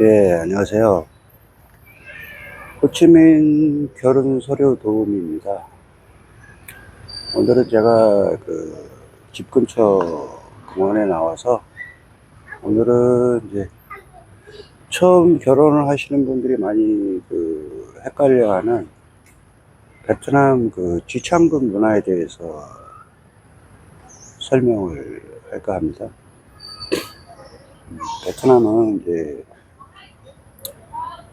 예, 안녕하세요. 호치민 결혼 서류 도우미입니다. 오늘은 제가 그 집 근처 공원에 나와서 오늘은 이제 처음 결혼을 하시는 분들이 많이 그 헷갈려 하는 베트남 그 지창금 문화에 대해서 설명을 할까 합니다. 음, 베트남은 이제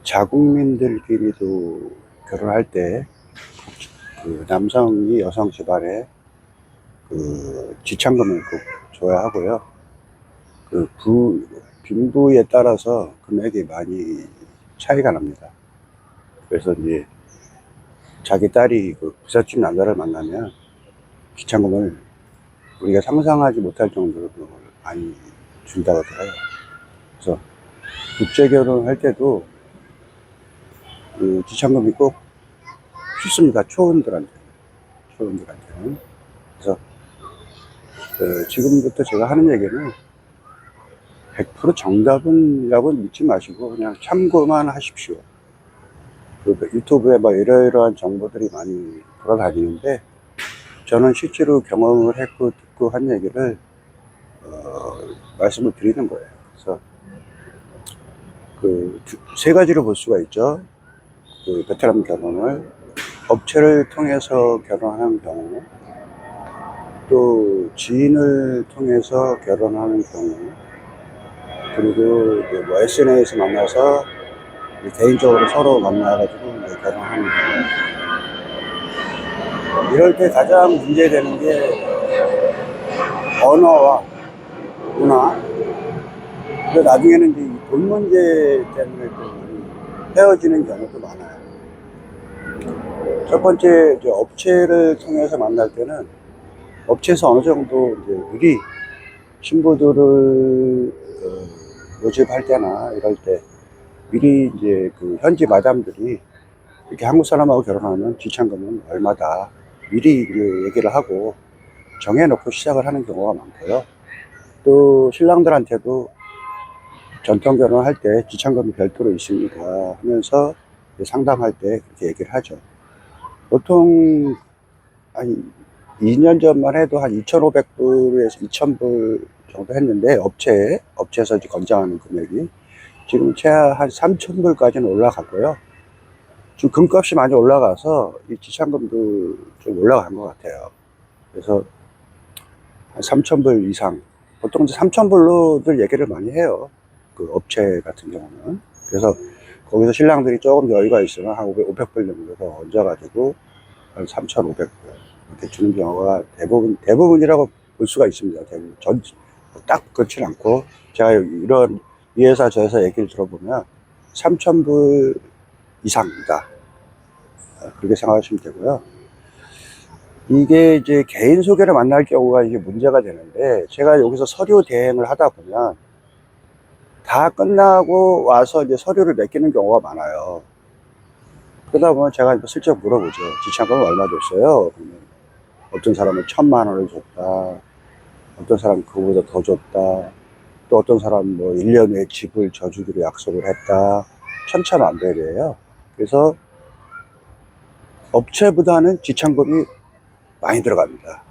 자국민들끼리도 결혼할 때, 그 남성이 여성 집안에 그 지참금을 꼭 줘야 하고요. 그 부, 빈부에 따라서 금액이 많이 차이가 납니다. 그래서 이제 자기 딸이 그 부잣집 남자를 만나면 지참금을 우리가 상상하지 못할 정도로 많이 준다고 하더라고요. 그래서 국제 결혼 할 때도 그 지참금이 꼭 필수입니다. 초혼들한테. 초혼들한테는. 그래서, 어, 지금부터 제가 하는 얘기는 100% 정답은이라고 믿지 마시고 그냥 참고만 하십시오. 그 유튜브에 막 이러이러한 정보들이 많이 돌아다니는데 저는 실제로 경험을 했고 듣고 한 얘기를 어, 말씀을 드리는 거예요. 그래서 그 세 가지로 볼 수가 있죠. 그 베트남 결혼을 업체를 통해서 결혼하는 경우, 또 지인을 통해서 결혼하는 경우, 그리고 이제 뭐 SNS 만나서 개인적으로 서로 만나가지고 결혼하는 경우. 이럴 때 가장 문제되는 게 언어와 문화, 근데 나중에는 이제 이돈 문제 때문에 또 헤어지는 경우도 많아요. 첫 번째, 이제 업체를 통해서 만날 때는 업체에서 어느 정도 이제 미리 신부들을 어, 모집할 때나 이럴 때 미리 이제 그 현지 마담들이 이렇게 한국 사람하고 결혼하면 지참금은 얼마다 미리 그 얘기를 하고 정해놓고 시작을 하는 경우가 많고요. 또 신랑들한테도 전통 결혼할 때 지참금이 별도로 있습니다 하면서 상담할 때 그렇게 얘기를 하죠. 보통 한 2년 전만 해도 한 2,500불에서 2,000불 정도 했는데 업체에 업체에서 권장하는 금액이 지금 최하 한 3,000불까지는 올라갔고요. 지금 금값이 많이 올라가서 이 지참금도 좀 올라간 것 같아요. 그래서 한 3,000불 이상 보통 이제 3,000불로들 얘기를 많이 해요. 그 업체 같은 경우는. 그래서 거기서 신랑들이 조금 여유가 있으면 한 500, 500불 정도 더 얹어가지고 한 3,500불 이렇게 주는 경우가 대부분, 대부분이라고 볼 수가 있습니다. 대부분. 전, 딱 그렇진 않고 제가 이런 이 회사 저 회사 얘기를 들어보면 3,000불 이상입니다. 어, 그렇게 생각하시면 되고요. 이게 이제 개인 소개를 만날 경우가 이게 문제가 되는데 제가 여기서 서류 대행을 하다 보면 다 끝나고 와서 이제 서류를 맡기는 경우가 많아요. 그러다 보면 제가 슬쩍 물어보죠. 지참금은 얼마 줬어요? 어떤 사람은 천만 원을 줬다. 어떤 사람은 그거보다 더 줬다. 또 어떤 사람은 뭐 1년 후에 집을 져주기로 약속을 했다. 천차만별이에요. 그래서 업체보다는 지참금이 많이 들어갑니다.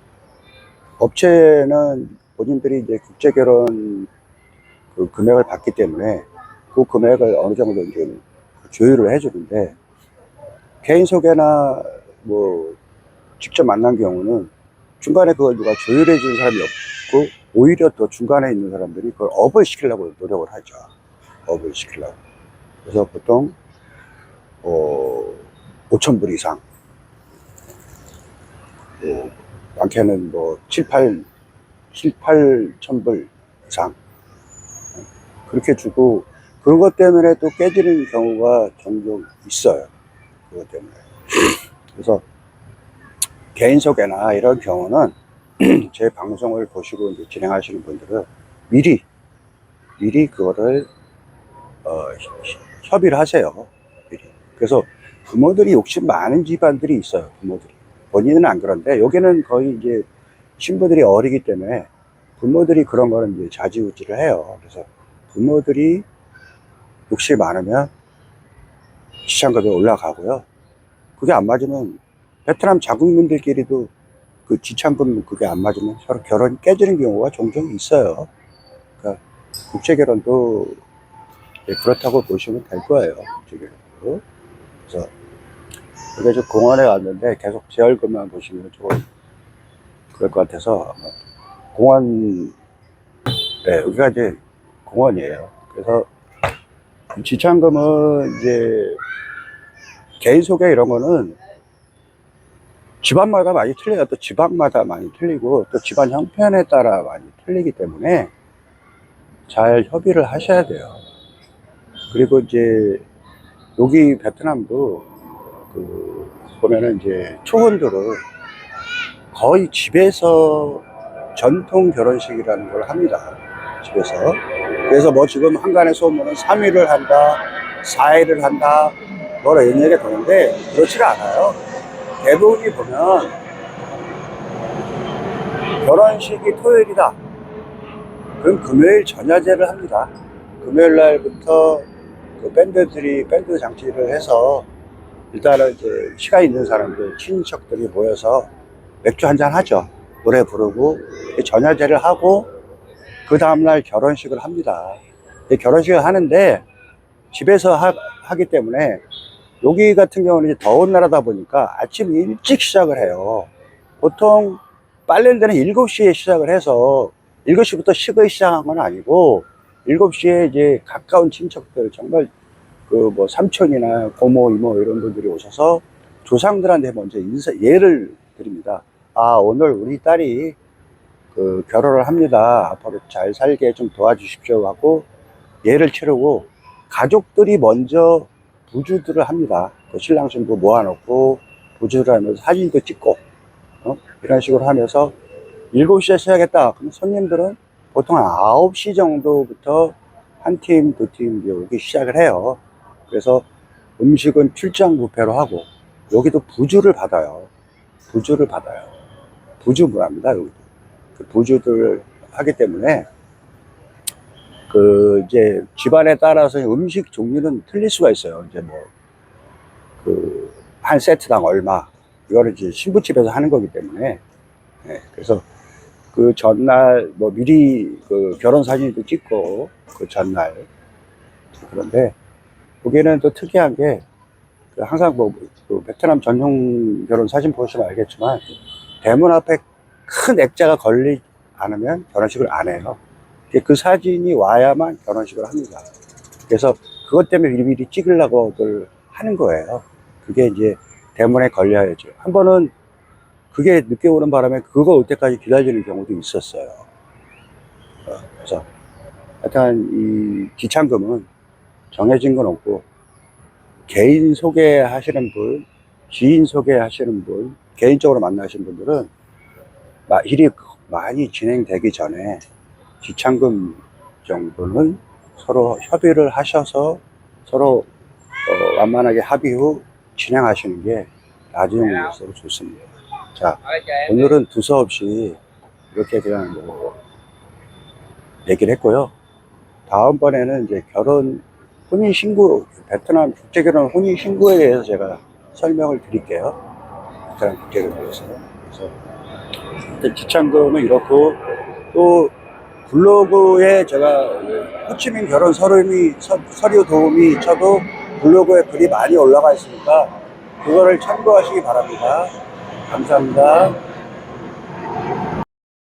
업체는 본인들이 이제 국제 결혼 그 금액을 받기 때문에 그 금액을 어느 정도 이제 조율을 해주는데 개인 소개나 뭐 직접 만난 경우는 중간에 그걸 누가 조율해 주는 사람이 없고 오히려 또 중간에 있는 사람들이 그걸 업을 시키려고 노력을 하죠. 업을 시키려고. 그래서 보통 어, 5천 불 이상 뭐 많게는 뭐 7, 8, 7, 8천 불 이상 그렇게 주고 그것 때문에 또 깨지는 경우가 종종 있어요. 그것 때문에. 그래서 개인 소개나 이런 경우는 제 방송을 보시고 이제 진행하시는 분들은 미리 미리 그거를 어, 협의를 하세요. 미리. 그래서 부모들이 욕심 많은 집안들이 있어요. 부모들이 본인은 안 그런데 여기는 거의 이제 신부들이 어리기 때문에 부모들이 그런 거는 이제 자지우지를 해요. 그래서 부모들이 욕심이 많으면 지참금이 올라가고요. 그게 안 맞으면 베트남 자국민들끼리도 그 지참금 그게 안 맞으면 서로 결혼이 깨지는 경우가 종종 있어요. 그러니까 국제 결혼도 예, 그렇다고 보시면 될 거예요. 국제 결혼도. 그래서 저 공원에 왔는데 계속 제 얼굴만 보시면 조금 그럴 것 같아서 공원 네, 여기가 이제 공원이에요. 그래서 지참금은 이제 개인 소개 이런 거는 집안마다 많이 틀려요. 또 지방마다 많이 틀리고 또 집안 형편에 따라 많이 틀리기 때문에 잘 협의를 하셔야 돼요. 그리고 이제 여기 베트남도 그 보면은 이제 초혼들은 거의 집에서 전통 결혼식이라는 걸 합니다. 집에서. 그래서 뭐 지금 한간에 소문은 3일을 한다, 4일을 한다, 뭐라 이런 얘기가 도는데 그렇지가 않아요. 대부분이 보면 결혼식이 토요일이다. 그럼 금요일 전야제를 합니다. 금요일 날부터 그 밴드들이 밴드 장치를 해서 일단은 이제 시간 있는 사람들, 친인척들이 모여서 맥주 한잔 하죠. 노래 부르고 전야제를 하고 그 다음날 결혼식을 합니다. 이 결혼식을 하는데 집에서 하, 하기 때문에 여기 같은 경우는 이제 더운 나라다 보니까 아침 일찍 시작을 해요. 보통 빨래는 데는 7시에 시작을 해서 7시부터 식을 시작한 건 아니고 7시에 이제 가까운 친척들 정말 그 뭐 삼촌이나 고모 이모 이런 분들이 오셔서 조상들한테 먼저 인사 예를 드립니다. 아 오늘 우리 딸이 그 결혼을 합니다. 앞으로 잘 살게 좀 도와주십시오 하고 예를 치르고 가족들이 먼저 부주들을 합니다. 그 신랑 신부 모아놓고 부주를 하면서 사진도 찍고 어? 이런 식으로 하면서 7시에 시작했다. 그럼 손님들은 보통 한 9시 정도부터 한 팀, 두 팀 오기 시작을 해요. 그래서 음식은 출장 뷔페로 하고 여기도 부주를 받아요. 부주를 받아요. 부주 문화입니다. 여기도. 그 부주들 하기 때문에 그 이제 집안에 따라서 음식 종류는 틀릴 수가 있어요. 이제 뭐 그 한 세트당 얼마 이거를 이제 신부집에서 하는 거기 때문에 예, 그래서 그 전날 뭐 미리 그 결혼 사진도 찍고 그 전날 그런데 거기는 또 특이한 게그 항상 뭐 그 베트남 전용 결혼 사진 보시면 알겠지만 대문 앞에 큰 액자가 걸리지 않으면 결혼식을 안 해요. 그 사진이 와야만 결혼식을 합니다. 그래서 그것 때문에 미리미리 찍으려고들 하는 거예요. 그게 이제 대문에 걸려야죠. 한 번은 그게 늦게 오는 바람에 그거 올 때까지 기다리는 경우도 있었어요. 어, 그래서 하여튼 이 기창금은 정해진 건 없고 개인 소개하시는 분, 지인 소개하시는 분, 개인적으로 만나신 분들은 마- 일이 많이 진행되기 전에 지참금 정도는 서로 협의를 하셔서 서로 어, 완만하게 합의 후 진행하시는 게 나중으로서 좋습니다. 자, 오늘은 두서없이 이렇게 그냥 뭐 얘기를 했고요. 다음번에는 이제 결혼 혼인 신고 베트남 국제 결혼 혼인 신고에 대해서 제가 설명을 드릴게요. 베트남 국제 결혼에서 그래서 지참금은 이렇고 또 블로그에 제가 호치민 결혼 서류미 서, 서류 도우미 쳐도 블로그에 글이 많이 올라가 있으니까 그거를 참고하시기 바랍니다. 감사합니다.